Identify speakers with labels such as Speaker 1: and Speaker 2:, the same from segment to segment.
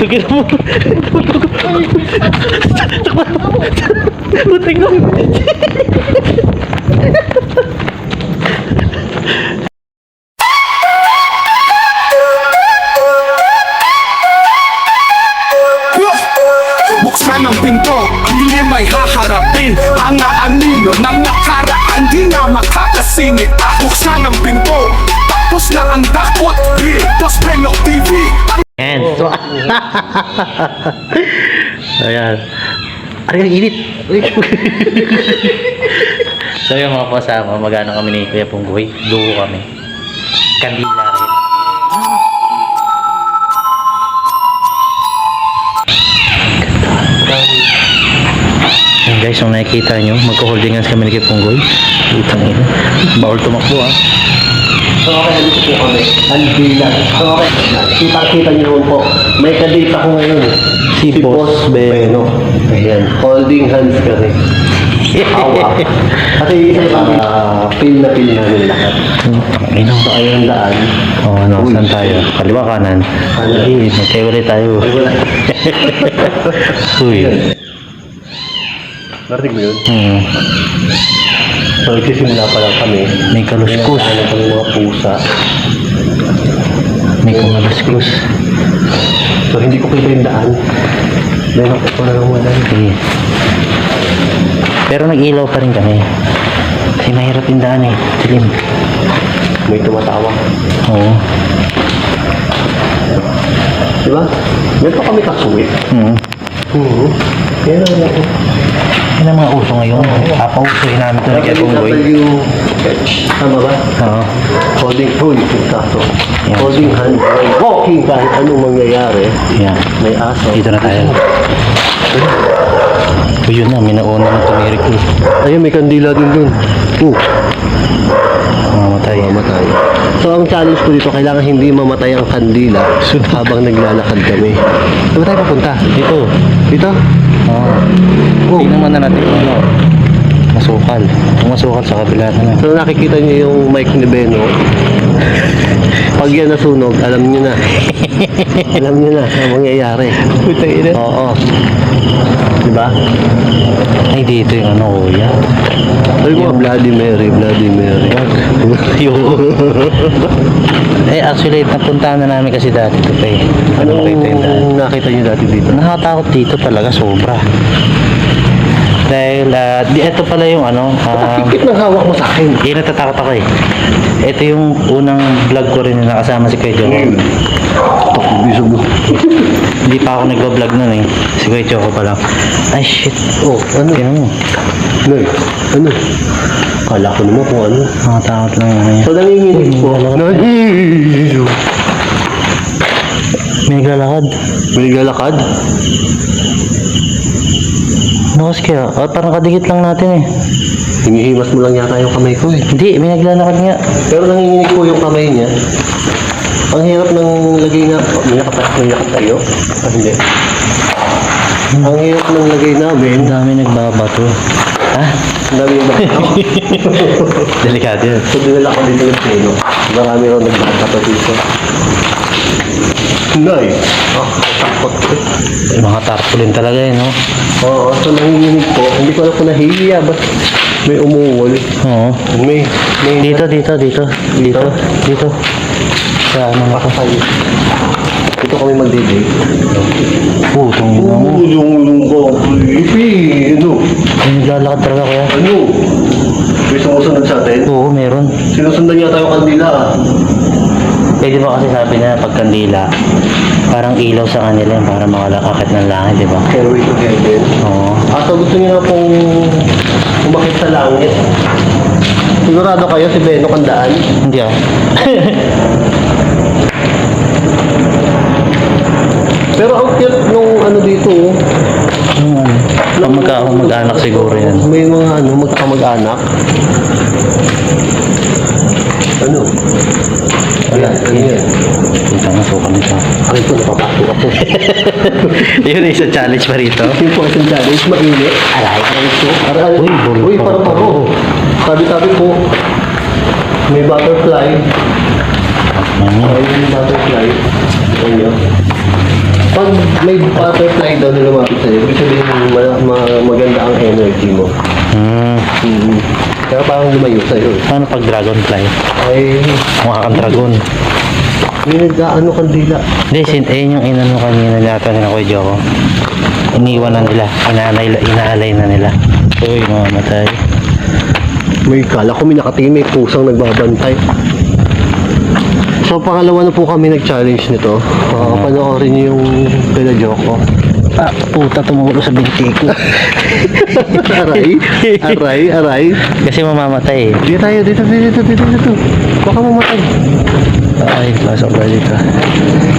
Speaker 1: Tugin mo. Butik na.
Speaker 2: Buksan ang pinto, hindi may haharapin Ang aanino ng nakaraan Di na makakasingit Buksan ang pinto, tapos na ang dakwat Dito sa Penok TV
Speaker 1: Ayan. So, Ayan. Ay, ang init. So yung mga kasama, magano kami ni Kuya Punggoy. Duo kami. Kandila rin. Ayan guys, kung nakikita nyo, magka-holding hands kami ni Kuya Punggoy. Itang ina. Bawal tumakbo ah.
Speaker 3: So okay, dito po kami. Andila. So okay, kita-kita niyo naman po. May kadate ako ngayon.
Speaker 1: Si Boss Beno.
Speaker 3: Ayan, holding hands kami. Awa. Kasi isa uh, feel na feel namin lahat.
Speaker 1: Ino.
Speaker 3: So ayun daan.
Speaker 1: Oh, ano, saan tayo? Kaliwa kanan.
Speaker 3: Kanan.
Speaker 1: Hindi, magkaiwalay tayo.
Speaker 3: Ay.
Speaker 1: Uy.
Speaker 3: Narinig mo yun?
Speaker 1: Hmm.
Speaker 3: So nagsisimula pa lang kami.
Speaker 1: May kaluskus.
Speaker 3: Ano kami mga pusa.
Speaker 1: May kumaluskus.
Speaker 3: So hindi ko kita yung daan. Meron ko na lang wala.
Speaker 1: Sige. Pero nag-ilaw pa rin kami. Kasi mahirap yung daan eh. Dilim.
Speaker 3: May tumatawa.
Speaker 1: Oo.
Speaker 3: Di ba? Meron pa kami kasuwi.
Speaker 1: Hmm.
Speaker 3: Oo. Yan ang ako.
Speaker 1: Yan ang mga uso ngayon. Papausoy namin ito na kaya punggoy.
Speaker 3: Tama ba?
Speaker 1: Oo.
Speaker 3: Holding, huy, kaso.
Speaker 1: Yan.
Speaker 3: Holding hand, walking kahit anong mangyayari,
Speaker 1: Yan.
Speaker 3: may aso.
Speaker 1: Dito na tayo. O yun na, may nauna na tumirik eh.
Speaker 3: Ayun, may kandila din dun. Uh,
Speaker 1: Mamatay.
Speaker 3: mamatay. So, ang challenge ko dito, kailangan hindi mamatay ang kandila habang naglalakad kami. Saan ba tayo papunta?
Speaker 1: Dito.
Speaker 3: Dito? Oh.
Speaker 1: Tingnan muna natin kung ano. Masukal. Masukal sa kabila na.
Speaker 3: So, nakikita niyo yung mic ni Beno. Pag yan nasunog, alam niyo na. alam niyo na ang mangyayari.
Speaker 1: Putay na.
Speaker 3: Oo. Diba?
Speaker 1: Ay, dito yung ano, kuya.
Speaker 3: Sabi mo, Bloody Mary, Bloody Mary.
Speaker 1: Yung... eh, actually, napuntahan na namin kasi dati ito pa eh. Ano
Speaker 3: Anong
Speaker 1: nakita
Speaker 3: niyo dati dito?
Speaker 1: Nakakatakot dito talaga, sobra. Dahil, ah, di, ito pala yung ano, ah,
Speaker 3: Pikit ng hawak mo sa akin.
Speaker 1: eh, natatakot ako eh. Ito yung unang vlog ko rin na nakasama si Kuya Joko.
Speaker 3: Mo.
Speaker 1: Hindi pa ako nagbablog nun eh. Si Kuya Joko pa lang. Ay, shit.
Speaker 3: Oh, ano?
Speaker 1: Tingnan mo.
Speaker 3: Ano? Ano? Kala ko naman kung ano.
Speaker 1: Nakatakot lang ako yan.
Speaker 3: So, nanginginig po. Nanginginig.
Speaker 1: May naglalakad.
Speaker 3: May naglalakad?
Speaker 1: Nakas kaya? Oh, parang kadikit lang natin eh.
Speaker 3: Hinihimas mo lang yata yung kamay ko eh.
Speaker 1: Hindi, may naglalakad nga.
Speaker 3: Pero nanginginig po yung kamay niya. Ang hirap ng lagay na... Oh, may nakatayo. May nakatayo? Ah, hindi. Ang hirap ng lagay namin.
Speaker 1: Ang dami nagbabato. Ha?
Speaker 3: Dami yung bakit.
Speaker 1: Delikado yun.
Speaker 3: So, dinala ko dito yung pino. Marami rin nagbabato dito. Nay! Ah, takot ko.
Speaker 1: Mga tarpaulin talaga eh, no?
Speaker 3: Oo, so nanginginig po. Hindi ko alam kung nahihiya. Ba't may umuungol?
Speaker 1: Oo.
Speaker 3: May, may...
Speaker 1: Dito, dito, dito. Dito, dito. Sa ano na ko.
Speaker 3: Dito kami magdidate.
Speaker 1: Putong ina mo.
Speaker 3: Sumusunod sa atin?
Speaker 1: Oo, meron.
Speaker 3: Sinusundan niya tayo kandila. ah.
Speaker 1: Pwede ba kasi sabi na pag kandila, parang ilaw sa kanila yun para makalakakit ng langit, di ba?
Speaker 3: Stairway to heaven.
Speaker 1: Oo.
Speaker 3: Ah, so gusto niyo na pong umakit sa langit. Sigurado kayo si Beno Kandaan?
Speaker 1: Hindi ah.
Speaker 3: Pero ang cute nung ano dito, oh.
Speaker 1: Yung ano, pag magka mag-anak siguro yan.
Speaker 3: may mga ano, magkakamag-anak. Ano?
Speaker 1: Wala.
Speaker 3: Ano yan?
Speaker 1: Punta nga sukan nito.
Speaker 3: Akin ko, napapasok ako.
Speaker 1: Yun isa challenge pa rito.
Speaker 3: Yung po isang challenge, mainit. Alay, ito. Aray,
Speaker 1: Uy, bul-
Speaker 3: Uy, parang paro. Sabi-sabi po, may butterfly.
Speaker 1: Ano?
Speaker 3: Ay, yung butterfly. Ayun yun. Pag may butterfly daw na lumapit sa'yo, ibig sabihin ma- ma- maganda ang energy mo.
Speaker 1: Hmm.
Speaker 3: Mm. Kaya parang lumayo sa'yo. eh.
Speaker 1: Paano pag dragonfly?
Speaker 3: Ay,
Speaker 1: Mukha kang dragon.
Speaker 3: may nag-ano kandila.
Speaker 1: Hindi, sin eh, yung inano kanina yata nila Kuya Joko. Iniwan na nila. Inaalay, inaalay na nila. Uy, mamamatay.
Speaker 3: May kala ko may nakatingin, may pusang nagbabantay. So, pangalawa na po kami nag-challenge nito. Uh, panoorin niyo yung Pela Joko.
Speaker 1: Ah, puta, tumulo sa binti ko.
Speaker 3: aray, aray, aray.
Speaker 1: Kasi mamamatay eh.
Speaker 3: Dito tayo, dito, dito, dito, dito. Baka mamatay.
Speaker 1: Ay, pasok ba dito?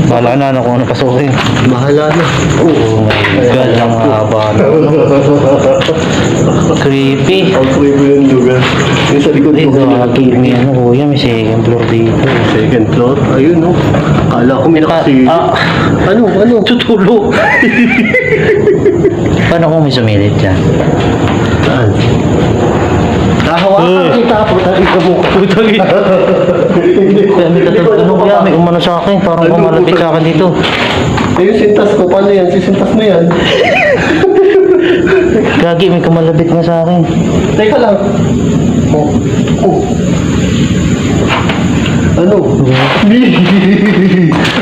Speaker 1: Wala na ano kung ano pasukin.
Speaker 3: Mahala na.
Speaker 1: Oh my God, ang haba na. Creepy.
Speaker 3: Ang creepy yung lugar. Yung sa likod
Speaker 1: Ay,
Speaker 3: ko.
Speaker 1: gagi, may ano kuya, may second floor dito.
Speaker 3: Second floor. Ayun, no. Kala ko may nakasili.
Speaker 1: Ah,
Speaker 3: Ano, ano?
Speaker 1: Tutulo. Paano kung may sumilip dyan?
Speaker 3: Saan? Kahawakan kita, putang ina mo. Putang ina.
Speaker 1: Kaya may katulog kuya, may umano sa akin. Parang kumalapit sa akin dito.
Speaker 3: Eh, yung sintas ko, paano yan? Sisintas mo yan.
Speaker 1: Gagi, may kumalapit nga sa akin.
Speaker 3: Teka lang. Oh. Oh. Ano?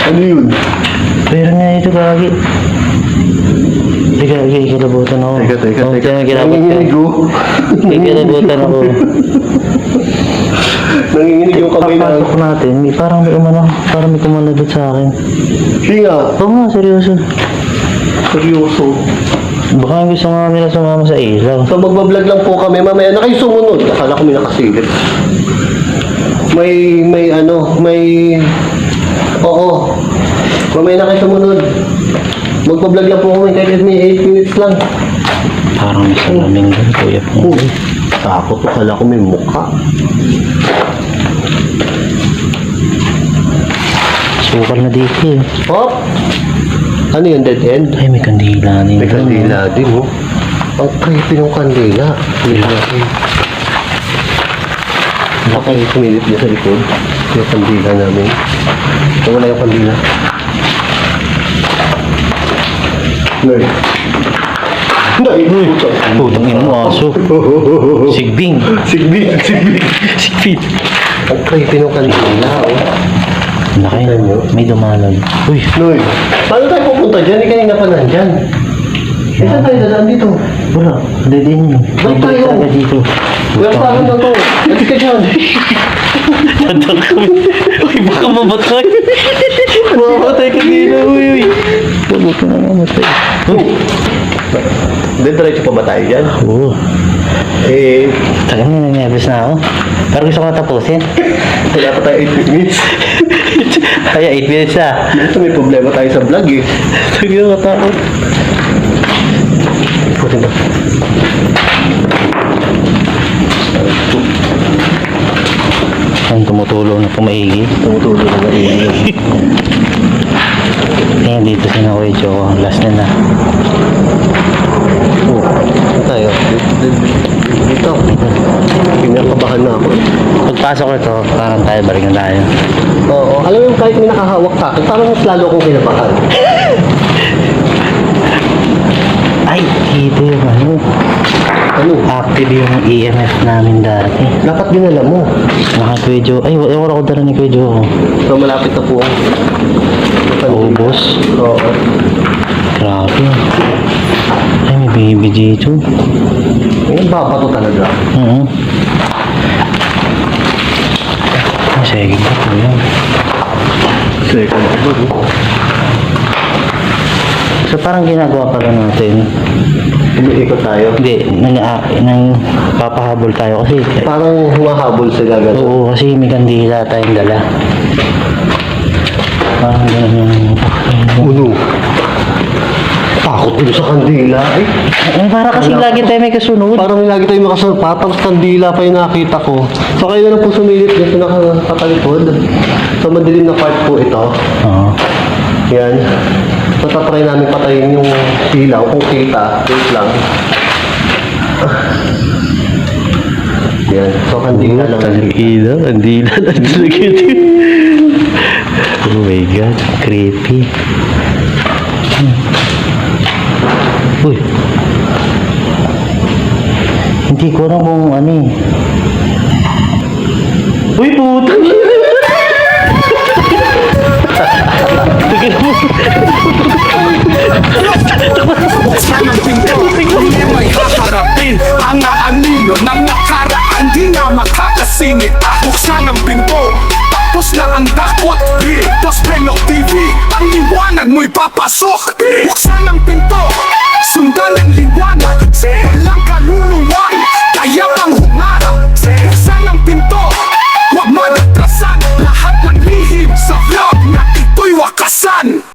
Speaker 3: ano yun?
Speaker 1: Pero nga ito, Gagi. Teka, gagi, kilabutan ako.
Speaker 3: Teka, teka,
Speaker 1: Oh,
Speaker 3: teka.
Speaker 1: kilabot ka.
Speaker 3: Nanginginig ko.
Speaker 1: Kilabutan ako.
Speaker 3: Nanginginig yung kamay na.
Speaker 1: Pagpasok natin, may, parang may umano, parang may kumalapit sa akin.
Speaker 3: Sige nga.
Speaker 1: Oo nga, seryoso.
Speaker 3: Seryoso.
Speaker 1: Baka gusto nga nila sumama sa ilaw.
Speaker 3: So magbablog lang po kami mamaya na kayo sumunod. Akala ko may nakasilip. May, may ano, may... Oo. Mamaya na kayo sumunod. Magbablog lang po kami kahit may 8 minutes lang.
Speaker 1: Parang may salaming doon, kuya po.
Speaker 3: Oh, takot. Akala ko may mukha.
Speaker 1: Sukal na dito eh.
Speaker 3: Hop! Ano yun, dead end?
Speaker 1: Ay, may kandila din.
Speaker 3: May kandila din, oh. Ang creepy ng kandila. Baka yung sumilip niya sa likod. Yung kandila namin. Nawala yung kandila. Nay. Nay, puto.
Speaker 1: Putang ina mo, aso. Sigbing.
Speaker 3: Sigbit, sigbit.
Speaker 1: Sigbing.
Speaker 3: Ang creepy ng kandila, oh.
Speaker 1: Laki. May dumalag. Uy,
Speaker 3: Noy, paano tayo pupunta dyan? Eh, kanina pa nandyan. Saan tayo dadaan dito?
Speaker 1: wala. Hindi din yun.
Speaker 3: Ba't tayo?
Speaker 1: dito.
Speaker 3: Wala ako na to. Let's ka dyan.
Speaker 1: Tandang kami. Uy, baka mamatay. Mamatay ka dito, uy, uy. Huwag ka na mamatay.
Speaker 3: Then, diretso pa ba tayo dyan?
Speaker 1: Oo.
Speaker 3: Eh,
Speaker 1: Tagal na nangyabis na ako. Pero gusto ko na tapusin.
Speaker 3: wala pa tayo 8 minutes.
Speaker 1: Kaya 8 minutes ah.
Speaker 3: Ito may problema tayo sa vlog eh.
Speaker 1: Sige, matakot.
Speaker 3: Puti ba?
Speaker 1: Tumutulo na pumaigi.
Speaker 3: Tumutulo na rin.
Speaker 1: Ayan, dito si na Kuya Joe. Last na na.
Speaker 3: Oh, saan tayo? Dito. Pinakabahan na ako.
Speaker 1: Pagpasok ko ito, parang tayo, balik na tayo.
Speaker 3: Oo, alam mo kahit may nakahawak sa akin, parang mas lalo akong kinabahan.
Speaker 1: Ay, dito yung ano.
Speaker 3: Ano?
Speaker 1: Active yung EMF namin dati.
Speaker 3: Dapat dinala mo.
Speaker 1: Mga Kuya Joe. Ay, ewan ko dala ni Kuya Joe.
Speaker 3: So, malapit na po.
Speaker 1: Ubos.
Speaker 3: Oo.
Speaker 1: Grabe. Ay, may baby dito.
Speaker 3: Ngayon, babato talaga.
Speaker 1: Oo. Ay, sige ka po yan.
Speaker 3: Second ba?
Speaker 1: So, parang ginagawa pala natin.
Speaker 3: Umiikot tayo.
Speaker 1: Hindi, nang, ah, nang papahabol tayo kasi.
Speaker 3: Parang humahabol sila gano'n.
Speaker 1: Oo, kasi may kandila tayong dala. Parang ganun yung...
Speaker 3: Uno. Takot dito sa kandila. Ay,
Speaker 1: Ay, para kasi lagi tayo may kasunod.
Speaker 3: parang lagi tayo makasalpa. Tapos kandila pa yung nakita ko. So kayo na lang po sumilip dito nakatalikod. So madilim na part po ito.
Speaker 1: Oo.
Speaker 3: Yan. So, Matatry namin patayin yung ilaw kung kita. Wait lang. Yan. So, kandila lang.
Speaker 1: Kandila, kandila na talaga Oh my God, creepy. Uy. Hindi ko alam kung ano eh. Uy, puta!
Speaker 2: Ang aanino ng nakaraan Di na makakasingit Buksan ang pinto. Tapos na ang dakot Ligtas Penok TV Ang liwanag mo'y papasok. Buksan ang pinto. Sundan ang liwanag Silang kaluluwan Kaya ang Iran